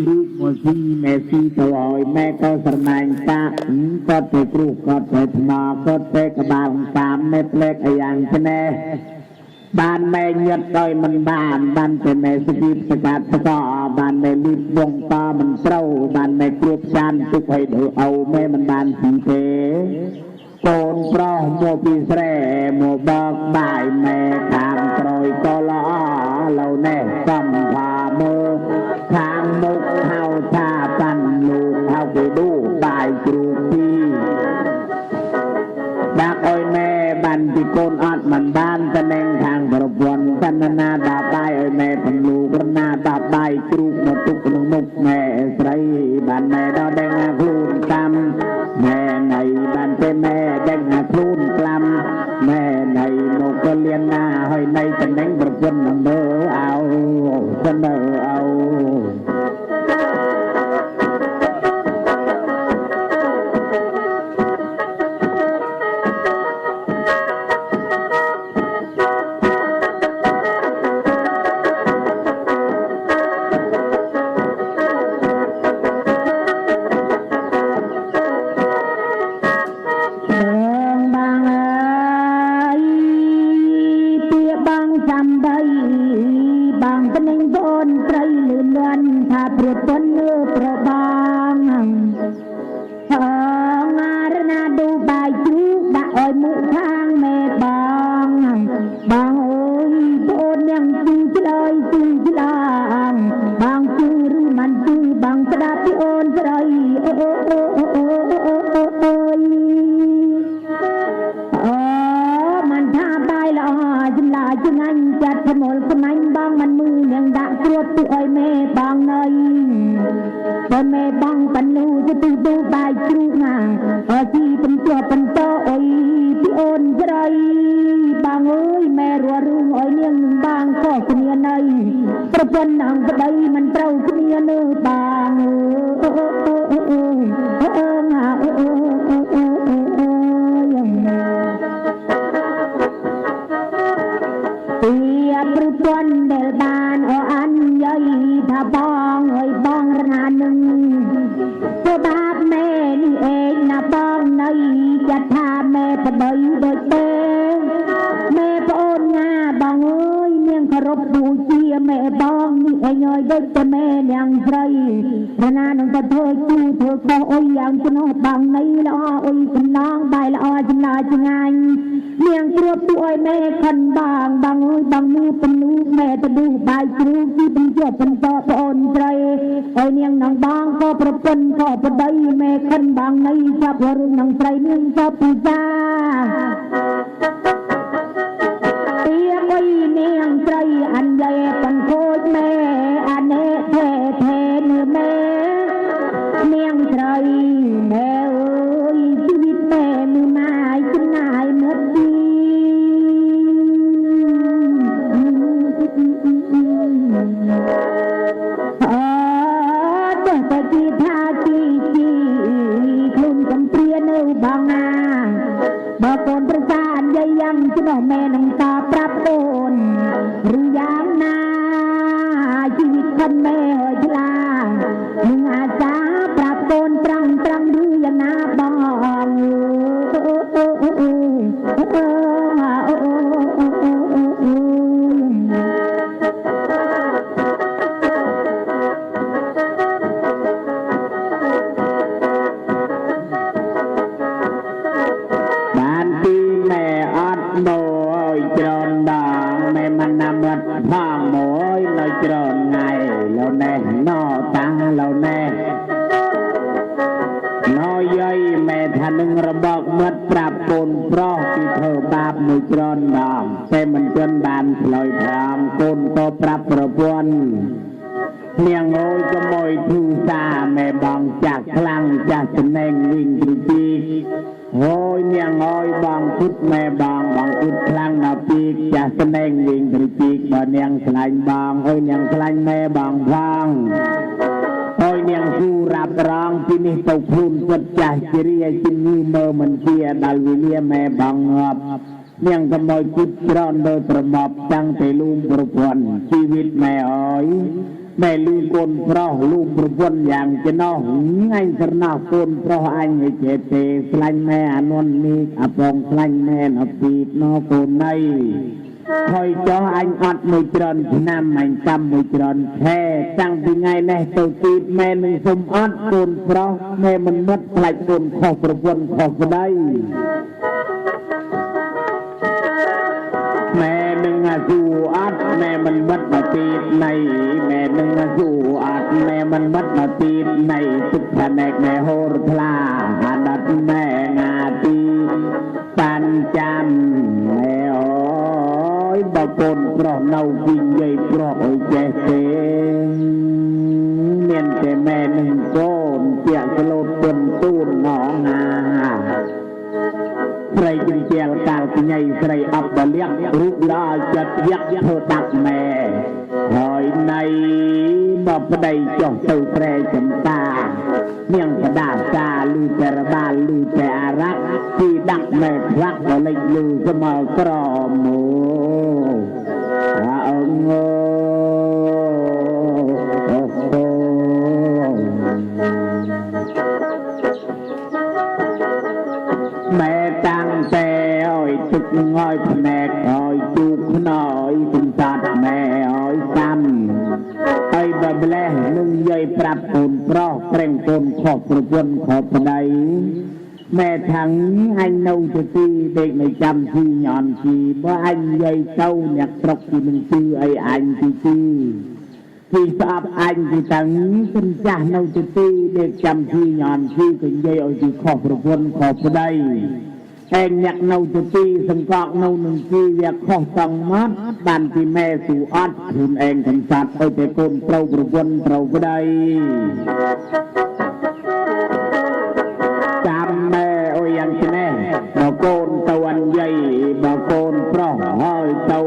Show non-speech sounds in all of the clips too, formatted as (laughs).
គ្រូមកស៊ីមេស៊ីទៅឲ្យម៉ែក៏ស្រណែងតាគាត់ទៅគ្រូគាត់ទៅថ្មគាត់ទៅក្បាលតាមមេផ្លែកអាយ៉ាងឆ្នេះបានម៉ែញាត់ដោយមិនបានបានតែម៉ែស្គីបសកាត់ផ្កបានម៉ែលីបវងតមិនត្រូវបានម៉ែគ្រប់ចានទុកឲ្យដើអោម៉ែមិនបានទីទេកូនប្រុសមកពីស្រែមកបើកបាយម៉ែខាងក្រោយក៏ល្អឡូវនេះសំ កូនអត់មិនបានតនឹងខាងប្រពន្ធតណ្ណាដាក់បាយឲ្យម៉ែពន្លូក្រណាដាក់បាយគ្រូមកទុកក្នុងមុខម៉ែស្រីបានម៉ែដល់ដឹងថាខ្លួនតាមម៉ែណៃបានទេម៉ែដឹងថាខ្លួនក្លាំម៉ែណៃមកក៏លៀនណាហើយណៃតនឹងប្រពន្ធនឹងមើលអោសិនមើលអោ Thank (laughs) you. ងគោរពបូជាម៉ែបងនេះឯងអើយដូចតែម៉ែនាងស្រីរណានឹងទៅធ្វើជូធ្វើខុសអុយយ៉ាងឆ្នោះបងនៃល្អអុយសំឡងបាយល្អចម្លើយឆ្ងាញ់នាងគ្រួបទូឲ្យម៉ែខិនបងបងអើយបងនេះពនូម៉ែទៅឌូបាយជ្រូកទីបញ្ជាប់បន្តប្អូនស្រីឲ្យនាងនងបងក៏ប្រពន្ធក៏ប្តីម៉ែខិនបងនៃចាប់រឿងនងស្រីនាងក៏ពូចា ពីអុយនាងស្រីអញ្ញែបង្ខូចម៉ែអានេថេថេនម៉ែនាងស្រីម៉ែអើយជីវិតម៉ែមិនណាយចំណាយមកទីអត់តែទីថាជីជីខ្លួនកំព្រានៅបងណាបើកូនប្រសានយាយយ៉ាងឆ្នោះម៉ែនឹងត ปูนหรือยา ប្រាប់ប្រពន្ធនាងអើយក៏មួយធូសាម៉ែបងចាស់ខ្លាំងចាស់ចំណេងវិញទ្រីជីកអូយនាងអើយបងគិតម៉ែបងបងគិតខ្លាំងណាស់ពីកចាស់ស្នេហ៍វិញទ្រីជីកបើនាងឆ្លាញ់បងអើយនាងឆ្លាញ់ម៉ែបងផងអូយនាងគូរាប់រងពីនេះទៅខ្លួនពិតចាស់ជារាយជាងីមើលមិនជាដល់វេលាម៉ែបងងាប់ នាងក៏មកគិតច្រើនលើប្រមប់តាំងពីលូមប្រពន្ធជីវិតម៉ែអើយមែលូកូនប្រុសលូប្រពន្ធយ៉ាងចំណោះអញស្រណោះកូនប្រុសអញឲ្យចេះទេខ្លាញ់ម៉ែអានន់នេះអាបងខ្លាញ់ម៉ែអពីតណកូនណៃហើយចោះអញអត់មួយច្រើនឆ្នាំអញកម្មមួយច្រើនខែតាំងពីថ្ងៃនេះទៅទីតម៉ែនឹងសុំអត់កូនប្រុសម៉ែមិនមិត្តខ្លាចកូនខុសប្រពន្ធខុសប្តី สู้อัดแม่มันบัดมาตีดใน แม่หนึ่งสู้อัดแม่มันบัดมาตีดในทุกแผนกแม่โหรทลาอาดัดแม่งาตีปันจำแม่โอ้ยบกนเพราะเนาวิ่งใหญ่เพราะโอ้ยเจเสเมียนแต่แม่หนึ่งโกนเจียสลดจนตูนหนองนา ស្រីជញ្ជាលកាលពីញ៉ៃស្រីអបលៀករូបឡាចិត្តយក្សធ្វើដាក់ម៉ែហើយណៃមកប្តីចុះទៅត្រែចំតានាងបដាសាលឺតែរបាលលឺតែអារ៉ាក់ពីដាក់ម៉ែខ្លាក់ដល់លេចលឺស្មើក្រមូអាអង ទឹកងើយភ្នែកអើយជូកខ្នើយសំសាត់ម៉ែអើយសាំហើយបប្លេះនឹងយាយប្រាប់កូនប្រុសប្រេងកូនខុសប្រពន្ធខុសប្តីម៉ែថាំងអញនៅទៅទីដេកនៅចាំទីញ៉ាំទីបើអញយាយទៅអ្នកស្រុកទីនឹងទីអីអញទីទីពីស្អប់អញទីតាំងគុណចាស់នៅទៅទីដេកចាំទីញ៉ាំទីក៏និយាយឲ្យទីខុសប្រពន្ធខុសប្តី ឯងអ្នកនៅទៅទីសង្កត់នៅនឹងទីវាខុសតង់មកបានពីម៉ែស៊ូអត់ខ្លួនឯងកំសត់ទៅតែកូនត្រូវប្រពន្ធត្រូវប្តីចាំម៉ែអុយយ៉ាងឆ្នេះបើកូនទៅអញ្ញៃបើកូនប្រុសហើយទៅ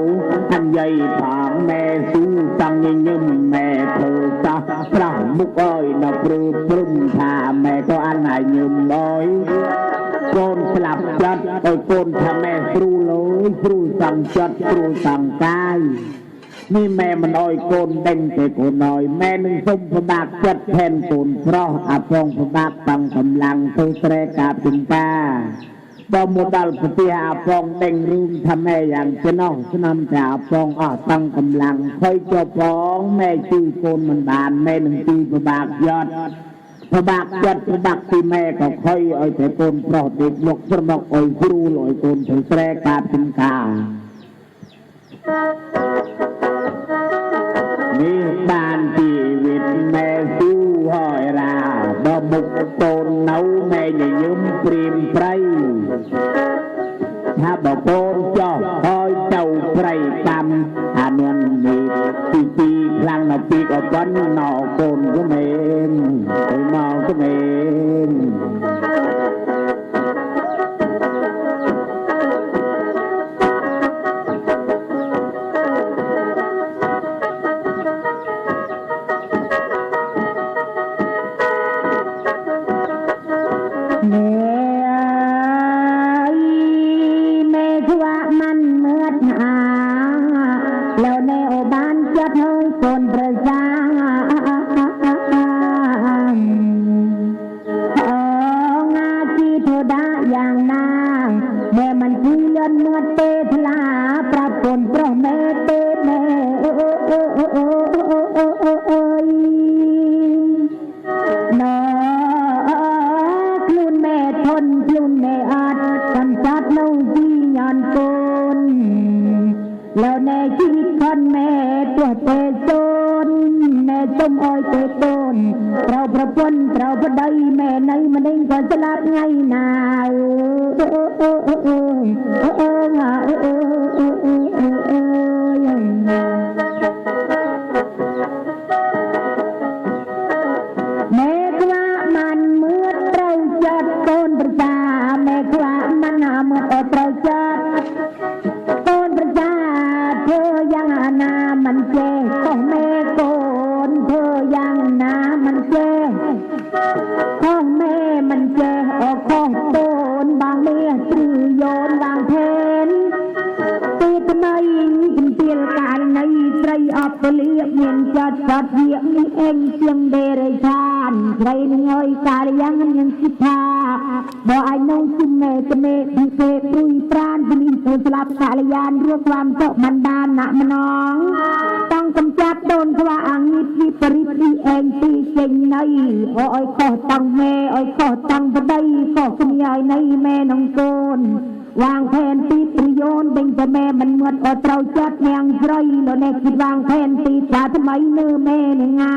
អញ្ញៃផងម៉ែស៊ូតាំងញញឹមម៉ែធ្វើសោះប្រោះមុខអើយដល់ព្រឺព្រំថាម៉ែក៏អនហើយញឹមអើយ កូនស្លាប់ចិត្តឲ្យកូនថាម៉ែស្រួលអើយស្រួលសង្ចិត្តស្រួលសង្កាយនេះម៉ែមិនអោយកូនដេញទេកូនអើយម៉ែនឹងសុំប្របាកចិត្តផែនកូនប្រុសអាពងប្របាកតាំងកម្លាំងទៅត្រែកាបចិន្តាបើមកដល់ប្រទេសអាពងដេញរឿងថាម៉ែយ៉ាងចំណោះស្នំតែអាពងអស់តាំងកម្លាំងខ້ອຍចុះផងម៉ែជួយកូនមិនបានម៉ែនឹងទីប្របាកយត់ ប្របាក់ចិត្តប្របាក់ពីម៉ែក៏ខុយឲ្យតែកូនប្រុសដេកយកស្រមកអុយគ្រូលឲ្យកូនទៅស្រែកាបចិនកានេះបានជីវិតម៉ែស៊ូហើយរាបើមុខកូននៅម៉ែញញឹមព្រៀមប្រៃថាបើកូនចោះហើយទៅប្រៃតាមអានន់នេះទីទីខ្លាំងនៅពីកប៉ុនណោកូនក៏មែន name កូនប្រុសណាទៅណាណាខ្លួនម៉ែធន់ខ្លួនម៉ែអត់កំចាត់នៅពីញ៉ានកូនលោកណែជីវិតខនម៉ែទោះទេសូនណែសុំអើយទេតូនត្រូវប្រពន្ធត្រូវប្តីម៉ែនៅម្នេញក៏ស្លាប់ថ្ងៃណាអូអូអូអូ ก็เลี้ยงเงินจัดจัดเลี้ยงนี่เองเสียงเดรัจานใครนึงเอ้ยตาเลี้งเงินสิทาบ่ไอ้น้องคุณแมจเมฆพิเศษปุยปราณพนิสสลับกาลยานรวบความเจ้ามันดานหนะมน้อง ต้องกำจัดโดนขวาอังนิพิปริติเองตีเก่งในอ้อยขอตังแม่อ้อยขอตังบ่ได้ขอคุณยายในแม่น้องโกน ตีตาทำไมเนื้อแม่ในงา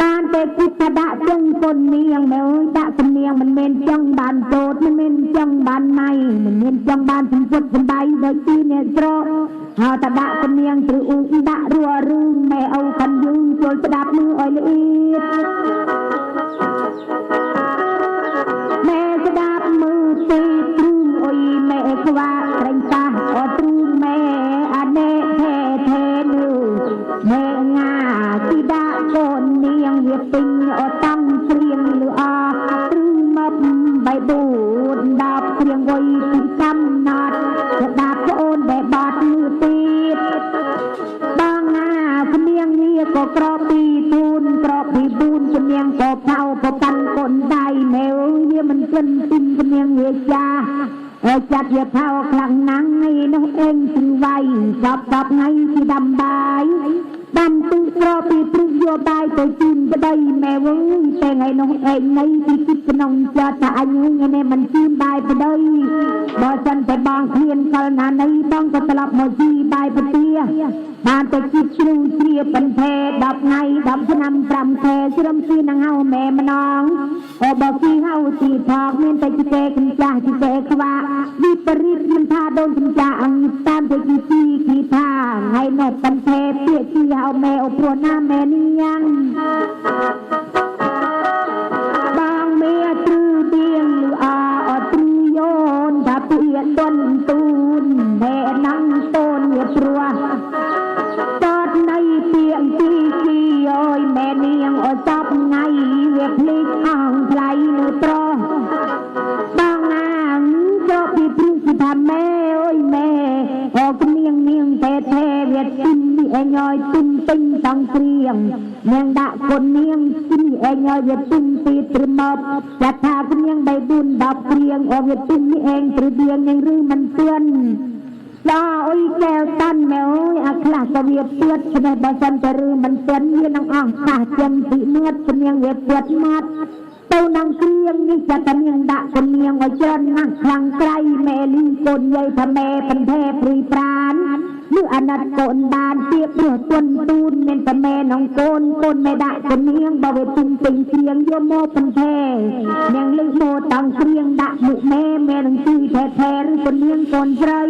บ้านแต่คิดถ้าดะจังคนเนียงแม่เอ้ยดะสำเนียงมันเมนจังบานโจดมันเมนจังบานในมันเมนจังบานสมพุทธสบายโดยที่เนี่ยโตรหาตะดะสำเนียงตรืออุ้งดะรัวรึงแม่เอาคันยุงโจลประดับมืออ้อยละ ออจัดเวียเผาคลังนังให้น้องเองถือไว้จับจับไงที่ดำบายดำตึงกรอบปีปรึ យកបាយទៅជូនប្តីម៉ែវិញតែថ្ងៃនោះឯងនៃពីគិតក្នុងចិត្តថាអញថ្ងៃនេះមិនជូនបាយប្តីបើសិនតែបងគ្មានសិលណានៃបងក៏ត្រឡប់មកជីបាយប្រទាបានតែគិតជ្រូជ្រាបន្ថែ10ថ្ងៃ10ឆ្នាំ5ខែជ្រឹមពីនឹងហៅម៉ែម្ដងហើយបើពីហៅទីផងមានតែជីទេកំចាស់ជីទេខ្វាក់វិបរិទ្ធមិនថាដូនកំចាស់អង្គតាមតែគិតទីគិតថាថ្ងៃនោះបន្ថែពាក្យជីហៅម៉ែអូព្រោះណាម៉ែនេះយ៉ាងបងមេទ្រឺទៀងលឺអាអត់ទ្រឺយោនថាពីដុនទូនម៉ែណាំងតូនវាព្រោះតតនៃពីងទីគីអើយម៉ែនាងអត់ចាប់ថ្ងៃវាភ្លេចអងថ្លៃនៅត្របងអាងចុះពីព្រឹកថាម៉ែអើយម៉ែអកនាងនាងតែទេវាទីននេះឯងអើយ ទុំពេញតង់គ្រៀងនាងដាក់កូននាងទីនេះឯងអើយវាទុំទីត្រមប់ចាត់ថានាងបី4 10គ្រៀងអើវាទុំនេះឯងត្រដៀងនឹងឬមិនទឿនចាអុយកែវតាន់ម៉ែអើយអាខ្លះក៏វាពឿតឆ្នេះបើសិនតែរឿងមិនទាន់វានឹងអស់កាសចឹងពីមឿតជំនាងវាពឿតម៉ាត់ទៅនឹងគ្រៀងនេះចាតែនាងដាក់ជំនាងឲ្យច្រើនណាស់ខ្លាំងក្រៃម៉ែលីកូនយាយថាម៉ែបន្ថែព្រីប្រាន ឬអាណិតកូនបានទៀបព្រោះទុនទូនមានតែម៉ែនងកូនកូនមិនដាក់ជំនាងបើវាទុំពេញគ្រៀងយកមកបន្ថែនាងលឹកមកតង់គ្រៀងដាក់មុខម៉ែម៉ែនឹងជួយថែថែឬជំនាងកូនស្រី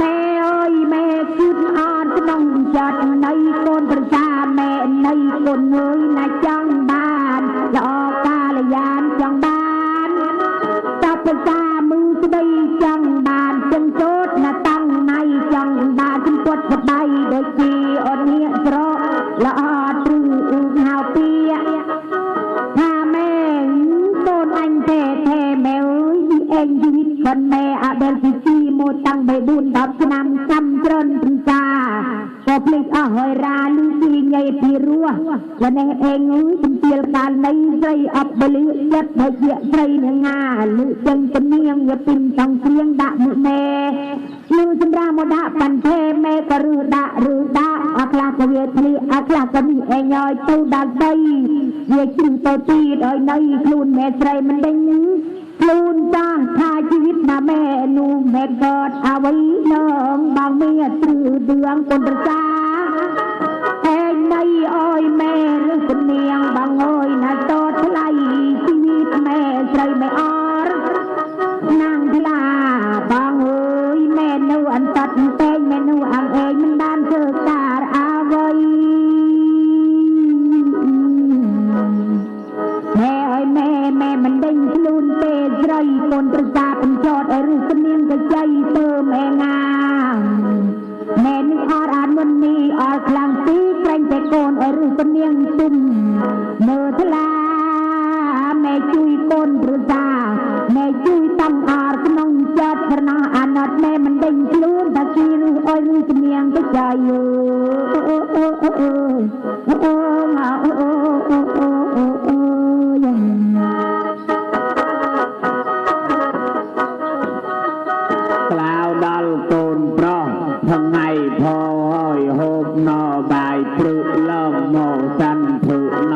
ម៉ែអើយម៉ែគិតអត់ក្នុងចិត្តនៃកូនប្រសាម៉ែនៃកូនអើយណាចង់បានល្អកាលយានចង់បានតបប្រសា មិនឯងឯងជំទាលកាលនៃស្រីអបបលីចិត្តបើជាស្រីនឹងងាលឺចឹងជំនាញយពីចង់គ្រៀងដាក់មួយមេលឺសម្រាប់មកដាក់បន្ទេមេក៏រឺដាក់រឺដាក់អខ្លះក៏វាធ្លីអខ្លះក៏នេះឯងឲ្យទៅដល់ដីវាជិះទៅទីដោយនៅខ្លួនមេស្រីមិនដេញខ្លួនបានថាជីវិតណាមេនោះមេកតអវ័យនងបងមានទ្រឺឌឿងពុនរសាឯងនៃអើយមេ ឬ ក្លាវដល់កូនប្រុសថ្ងៃផហើយហូបណបាយព្រឹកឡើងមកសាន់ព្រឹកណ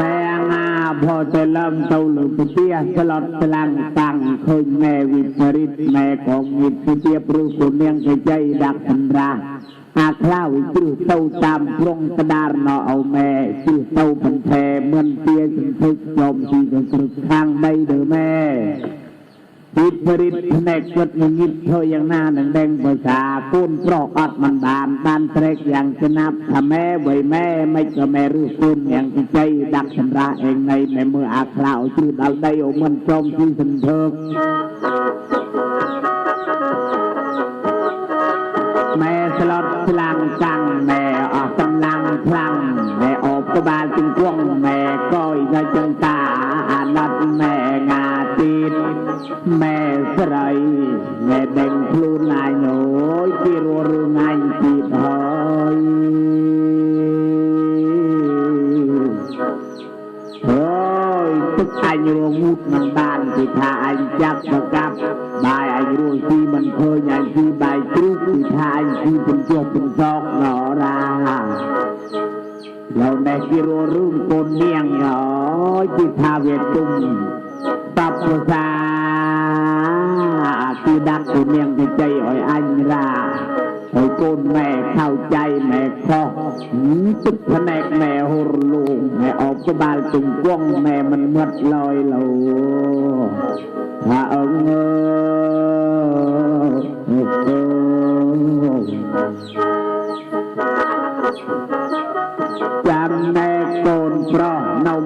ម៉ែងាផទៅលំទៅលើពទាស្លត់ស្លាំងតាំងឃើញម៉ែវិពរិតម៉ែក៏ ងៀតពទាព្រឹកពុនាងកជ័យដាក់សម្រាប់អាខ្លៅព្រឹកទៅតាមព្រងកដារណអោម៉ែជិះទៅបន្ថែមិនទាសន្ធឹកចំទីទៅព្រឹកខាងដីដើម៉ែពីបរិទ្ធផ្នែកគាត់ងងឹតធ្វើយ៉ាងណានឹងដេញភាសាកូនប្រុសអត់មិនបានបានត្រេកយ៉ាងស្នាប់ថាម៉ែវៃម៉ែមិនក៏ម៉ែរឹសកូនយ៉ាងជ័យដាក់សម្រាប់ឯងនៃម៉ែមើលអាខ្លៅជ្រុះដល់ដីអូមិនចំពីសន្ធើក ម៉ែស្លត់ស្លាំងកាំងម៉ែអស់កម្លាំងខ្លាំងម៉ែអបក្បាលជង្គង់ម៉ែកយនៅចង្តាអាណត្តិម៉ែងាទីតម៉ែស្រីម៉ែដេញខ្លួនឯងអូយពីរស់រឿងឯងទៀតហើយអូយទឹកអញរងូតមិនបានពីថាអញចាប់ប្រកាប់ បាយឯងរួចពីមិនឃើញឯងពីបាយជ្រូកពីថាឯងពីជំជោគជំសោកណរាលោកនេះជារួរូងកូននាងអើយពីថាវាទុំតបប្រសាពីដាក់ពីនាងពីចៃឲ្យអញរាហើយកូនแม่เข้าใจแม่ខុសទឹកភ្នែកแม่ហូរលូងแม่អបក្បាលទុំវងแม่មិនមត់លយលោ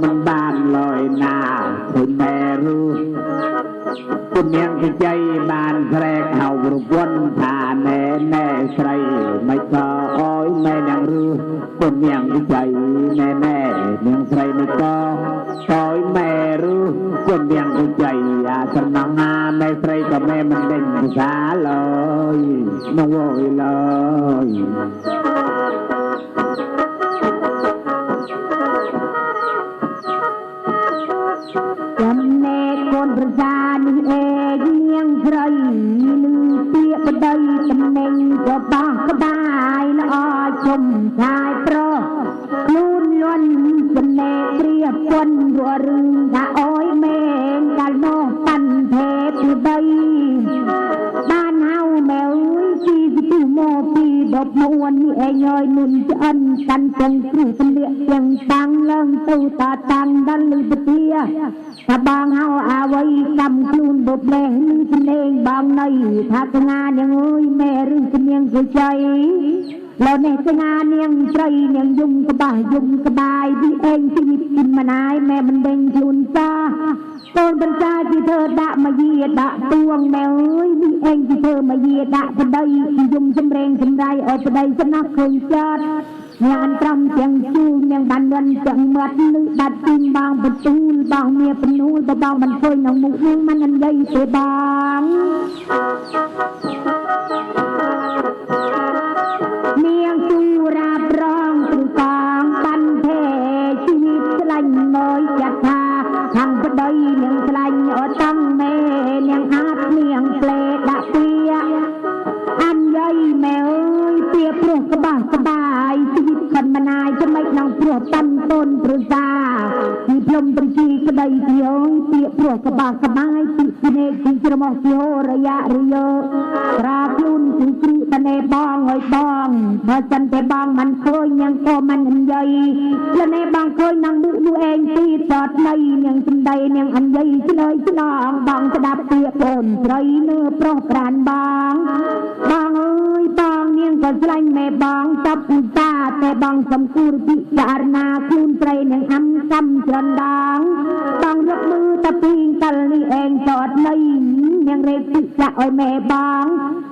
มันบานลอยนาคุณแม่รู้คุณยังใจบา ជុំឆាយប្រុសខ្លួនលន់ចំណែកព្រាពន់ររឿងថាអើយមែងកាលនោះប៉ាន់ថេពីបីបានហៅម៉ែអើយពីពីទូមកពីដប់មួននេះឯងអើយមុនឆ្អិនកាន់ចង់គ្រូសម្លៀកទាំងតាំងឡើងទៅតាតាំងដល់លីពទាថាបងហៅអាវ័យកម្មខ្លួនបបលេងនឹងស្នេហ៍បងនៃថាស្ងានាងអើយម៉ែឬស្នាងសុចៃ លោកនេះស្ងានាងត្រីនាងយំក្បាស់យំក្បាយពីឯងជីវិតគិនមណាយម៉ែមិនដេញខ្លួនចាកូនបន្តាពីធ្វើដាក់មកយាដាក់ទួងម៉ែអើយពីឯងពីធ្វើមកយាដាក់ប្តីពីយំសំរែងសំរៃឲ្យប្តីស្នះឃើញចាត់ញ៉ានត្រំទាំងជូញទាំងបានលន់ទាំងមាត់លឺបាត់ទីងបងបន្ទូលបងមៀពនូលបបងមិនឃើញក្នុងមុខនាងមិននិយាយទេបង ព្រោះក្បាស់ក្បាយពីស្នេហ៍ពីច្រមុះពីហោរយៈរយោក្រាខ្លួនពីគ្រូតនេបងអើយបងបើសិនតែបងមិនឃើញញ៉ាំក៏មិនអញ្ញៃលនេបងឃើញនឹងមុខនោះឯងពីសតនៃនាងសំដីនាងអញ្ញៃឆ្លើយឆ្លងបងស្ដាប់ពាក្យបងស្រីនើប្រុសប្រានបងបងអើយបងនាងក៏ស្លាញ់មេបងតបឧស្សាហ៍តែបងសំគូរពិចារណាខ្លួនស្រីនាងអំកំច្រណ្ដងបងរកមើល តែពីកលនេះឯងសតនៃនាងរេកពិចាឲ្យមេបង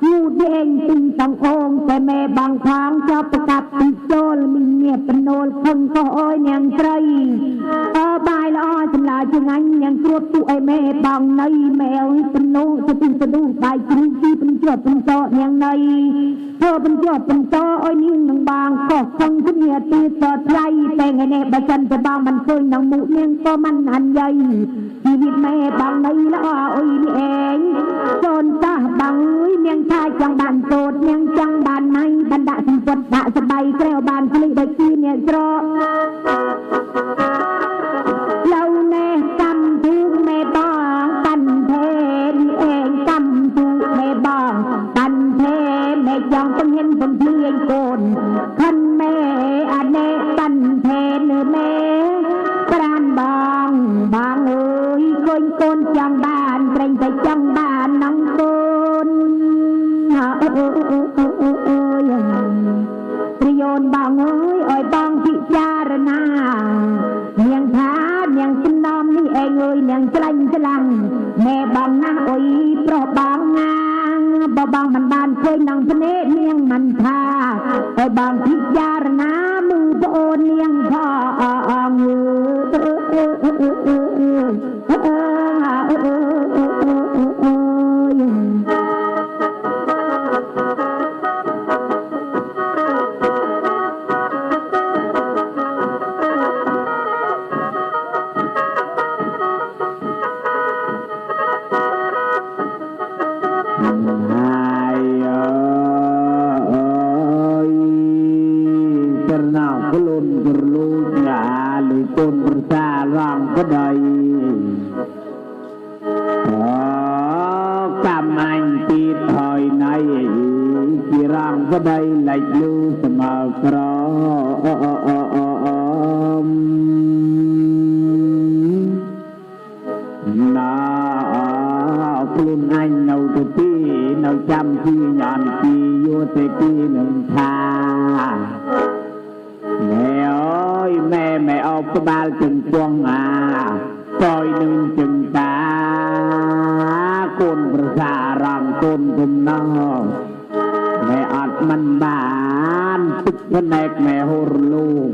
យូរឯងទីសងអូងតែមេបងខាងចប់ប្រកាប់ពីចូលមីងៀបប្រណូលខឹងក៏អើយនាងស្រីអើបាយល្អសម្លាជាងាញ់ញ៉ាំគ្រួតទូអីមេបងណៃមែវទំនោទៅទីទៅទូបាយជ្រូកទីពេញជាប់ពេញតញ៉ាំណៃធ្វើពេញជាប់ពេញតអុយនាងនឹងបងក៏ខឹងគ្នាទីតថ្លៃតែថ្ងៃនេះបើសិនទៅបងមិនឃើញនឹងមុខនាងក៏មិនអញ្ញៃជីវិតមេបាំងនៃល្អអុយនេះឯងសូនតាស់បាំងអុយនាងថាចង់បានពោតនាងចង់បានណៃបានដាក់សម្ពុតដាក់ស្បៃក្រែវបានភ្លីដូចជាអ្នកស្រកលោណេះកម្មទូមេបងកាន់ទេនេះឯងកម្មទូមេបងកាន់ទេមេចង់ពឹងហ៊ានពំភ្លៀងកូនខាន់ ចាំបានព្រេងតែចង់ ម៉ែអត់មិនបានទឹកភ្នែកម៉ែហូរលូក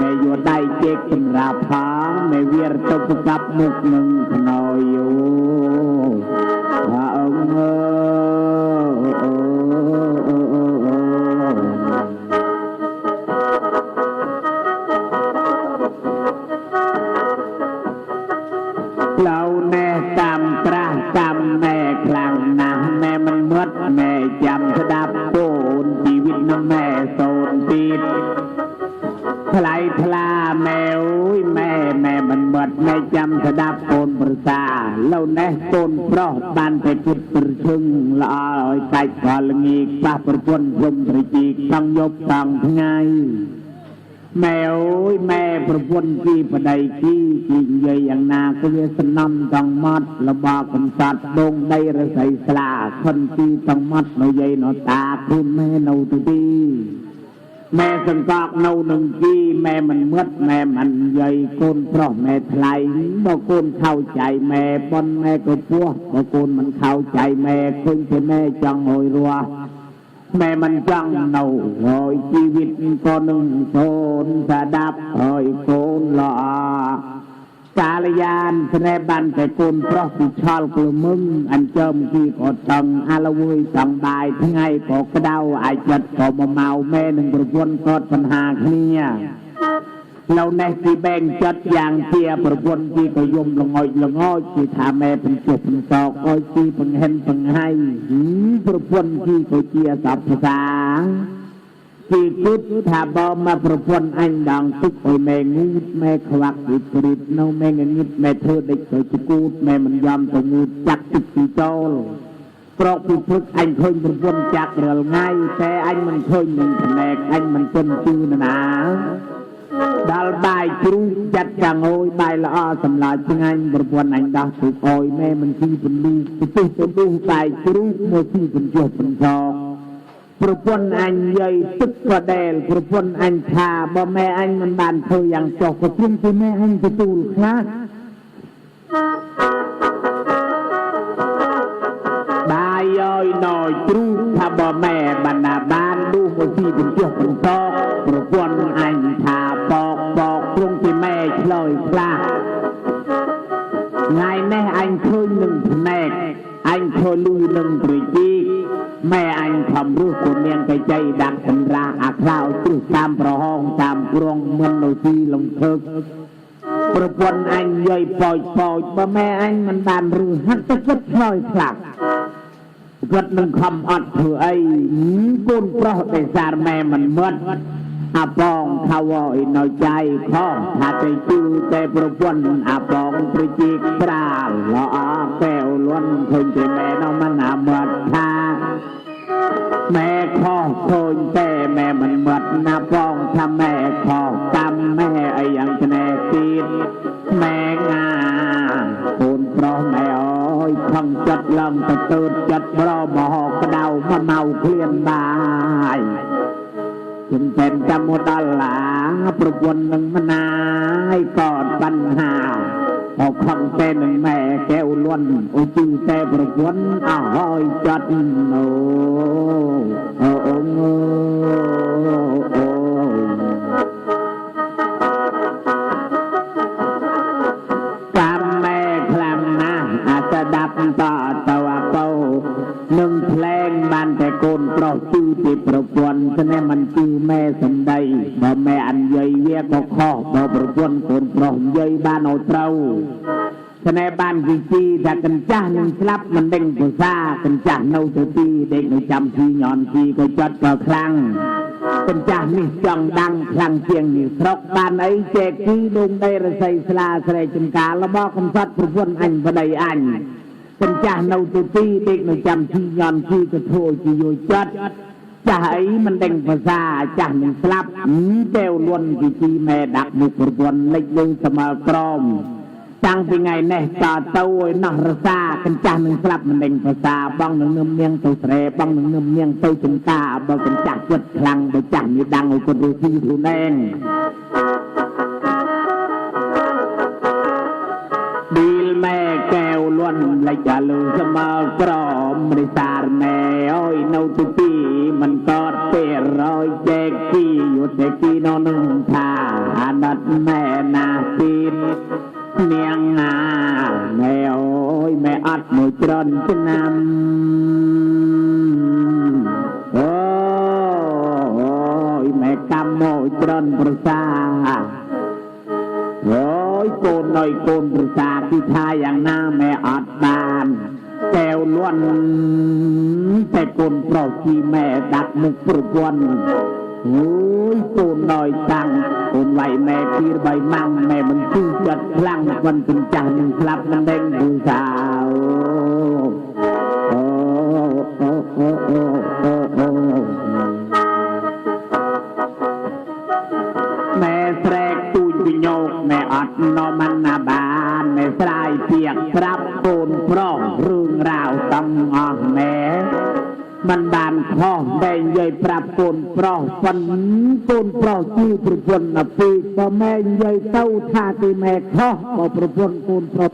ម៉ែយកដៃជែកសម្រាប់ផងម៉ែវារទៅប្រកាប់មុខនឹងខ្នើយយោថាអង្គ បាត់ម៉ែចាំស្ដាប់កូនប្រសាឡូវនេះកូនប្រុសបានតែពុតប្រជឹងល្អឲ្យកាច់កលងីប៉ះប្រពន្ធព្រំប្រជីកង់យប់កង់ថ្ងៃម៉ែអើយម៉ែប្រពន្ធគីប្តីគីគីនិយាយយ៉ាងណាក៏វាសំណំតង់មាត់លបកំសត់ដងដីរស័យស្លាខុនគីតង់មាត់នៅយាយនៅតាខ្លួនម៉ែនៅទៅទី ម៉ែសង្កត់នៅនឹងជីម៉ែមិនមត់ម៉ែមិនយាយកូនប្រុសម៉ែថ្លៃបើកូនខោចៃម៉ែប៉ុនម៉ែក៏ពោះបើកូនមិនខោចៃម៉ែឃើញតែម៉ែចង់ឲ្យរស់ម៉ែមិនចង់នៅហើយជីវិតក៏នឹងសូនស្ដាប់ហើយកូនល្អ កាលយានស្នេហ៍បានតែកូនប្រុសពីឆលក្លមឹងអញ្ចឹមជីក៏តឹងអាលវើយសង្បាយថ្ងៃក៏ក្តៅអាចចិត្តក៏មកមកម៉ែនឹងប្រពន្ធក៏បញ្ហាគ្នានៅនេះទីបែងចិត្តយ៉ាងជាប្រពន្ធទីក៏យំល្ងោចល្ងោចទីថាម៉ែបញ្ចុះបញ្ចោកអើយទីបង្ហិនបង្ហៃហ៊ីប្រពន្ធទីក៏ជាសព្វភាសា ពីគិតថាបើមកប្រពន្ធអញដងទឹកឲ្យម៉ែងូតម៉ែខ្វាក់ពីព្រីតនៅម៉ែងងឹតម៉ែធ្វើដេចទៅជគូតម៉ែមិនយំទៅងូតចាក់ទឹកពីចូលប្រកពីព្រឹកអញឃើញប្រពន្ធចាក់រាល់ថ្ងៃតែអញមិនឃើញនឹងផ្នែកអញមិនទាន់ជឿណាដល់បាយជ្រូកចាត់ចាំងអើយបាយល្អសម្លាឆ្ងាញ់ប្រពន្ធអញដោះទឹកអើយម៉ែមិនទីពន្លឺទៅទិះទៅដួសបាយជ្រូកមកទីបញ្ចុះបញ្ចោក ប្រពន្ធអញយាយទឹកក៏ដែលប្រពន្ធអញថាបើម៉ែអញមិនបានធ្វើយ៉ាងចុះក៏ព្រមជាម៉ែអញទទួលខ្លះបាយអើយណយទ្រូថាបើម៉ែបានណាបានឌូសមកទីបញ្ចុះបន្តកប្រពន្ធអញថាបកបកព្រមជាម៉ែឆ្លើយខ្លះ អញឃើញនឹងភ្នែកអញឃើញលឺនឹងត្រជីកម៉ែអញខំរស់គូនាងកៃចៃដាក់សម្រាអាខ្លៅទ្រុះតាមប្រហងតាមក្រុងមិននៅទីលំភើកប្រពន្ធអញយាយប៉ោចប៉ោចបើម៉ែអញមិនបានរឺហាត់ទៅគិតឆ្លើយខ្លះគាត់នឹងខំអត់ធ្វើអីកូនប្រុសតែសារម៉ែមិនមត់ អាបងថាវអីនៅใจខំថាទៅជឿតែប្រពន្ធអាបងប្រជីកប្រាលល្អកែវលន់ឃើញតែម៉ែនោះមិនអាមត់ថាម៉ែខុសឃើញតែម៉ែមិនមត់ណាបងថាម៉ែខុសកម្មម៉ែអីយ៉ាងឆ្នេះទៀតម៉ែងាកូនប្រុសម៉ែអើយខំចិត្តឡើងទៅទើតចិត្តប្រមហកក្តៅមកនៅឃ្លានបាយ ជំពេនចាំមកដល់ឡាប្រពន្ធនឹងមណាយកអត់បញ្ហាអោខំតែនឹងម៉ែកែវលន់អូជឺតែប្រពន្ធអស់ហើយចាត់អូអូអូអូតាមម៉ែខ្លាំងណាស់អាស្ដាប់តតវកោនឹងផ្លែងបានតែ កូនប្រុសជឿទីប្រពន្ធស្នេះមិនជឿម៉ែសំដីបើម៉ែអញ្ញ័យវាក៏ខុសបើប្រពន្ធកូនប្រុសនិយាយបានអត់ត្រូវស្នេះបានគីជីថាកញ្ចាស់នឹងស្លាប់មិនដេញភាសាកញ្ចាស់នៅទៅទីដេកនៅចាំជីញនជីក៏ចិត្តក៏ខ្លាំងកញ្ចាស់នេះចង់ដាំងខ្លាំងជាងនេះស្រុកបានអីជែកគីដងដីរស័យស្លាស្រែចំការរបស់កំសត់ប្រពន្ធអញប្តីអញ កញ្ចាស់នៅទូទីដេកនៅចាំជីញន់ជីក៏ធ្វើឲ្យជាយោចិត្តចាស់អីមិនដឹងភាសាចាស់នឹងស្លាប់កែវលន់ជីជីម៉ែដាក់មុខប្រពន្ធលេចលើស្មើក្រមតាំងពីថ្ងៃនេះតទៅឲ្យណោះរសាកញ្ចាស់នឹងស្លាប់មិនដឹងភាសាបងនឹងនឹមនាងទៅស្រែបងនឹងនឹមនាងទៅចំការបើកញ្ចាស់ចិត្តខ្លាំងបើចាស់នេះដាំងឲ្យគាត់រស់ទីខ្លួនឯងឌីលម៉ែកែវ លន់លេចអាលឺស្មើក្រមរិសារណែអើយនៅទីទីមិនកតពេលរយចែកគីយុទ្ធគីនៅនឹងថាអាណិតម៉ែណាទៀតនាងណាម៉ែអើយម៉ែអត់មួយច្រនឆ្នាំអូយម៉ែកម្មមួយច្រនប្រសាអូ យកូនអើយកូនប្រសាគឺថាយ៉ាងណាម៉ែអត់បានកែវលន់តែកូនប្រុសជីម៉ែដាក់មុខប្រពន្ធអូយកូនអើយតាំងកូនវាយម៉ែពីរបីម៉ាំងម៉ែមិនជឿចិត្តខ្លាំងមិនពិនចាស់នឹងស្លាប់នឹងដេញព្រសាអូ បានម៉ែស្រាយពីកប្រាប់កូនប្រុសរឿងរ៉ាវទាំងអស់ម៉ែมันបានខុសតែនិយាយប្រាប់កូនប្រុសប៉ុនកូនប្រុសជឿប្រពន្ធណាពីបើម៉ែនិយាយទៅថាគឺម៉ែខុសបើប្រពន្ធកូនប្រុស